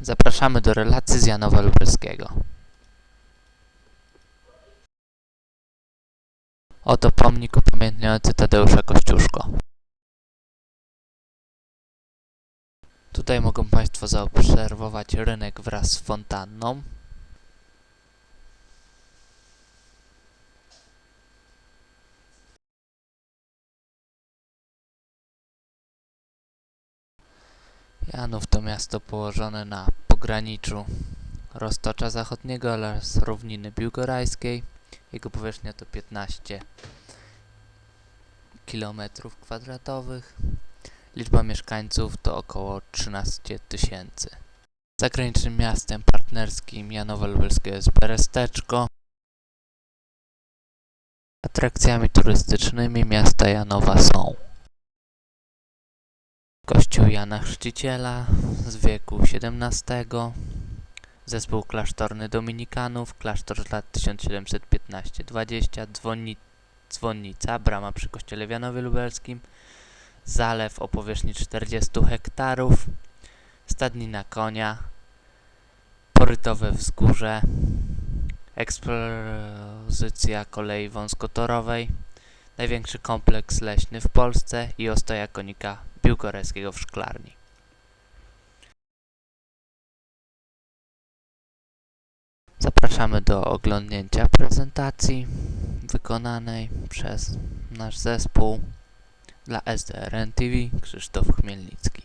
Zapraszamy do relacji z Janowa Lubelskiego. Oto pomnik upamiętniający Tadeusza Kościuszko. Tutaj mogą Państwo zaobserwować rynek wraz z fontanną. Janów to miasto położone na pograniczu Roztocza Zachodniego oraz Równiny Biłgorajskiej. Jego powierzchnia to 15 km kwadratowych. Liczba mieszkańców to około 13 tysięcy. Zagranicznym miastem partnerskim Janowa Lubelskiego jest Beresteczko. Atrakcjami turystycznymi miasta Janowa są Kościół Jana Chrzciciela z wieku XVII, zespół klasztorny Dominikanów, klasztor z lat 1715-20, dzwonni, dzwonnica, brama przy kościele w Janowie Lubelskim, zalew o powierzchni 40 hektarów, stadnina konia, porytowe wzgórze, ekspozycja kolei wąskotorowej, największy kompleks leśny w Polsce i ostoja konika Biłgorajskiego w szklarni. Zapraszamy do oglądnięcia prezentacji wykonanej przez nasz zespół dla SDRN TV Krzysztof Chmielnicki.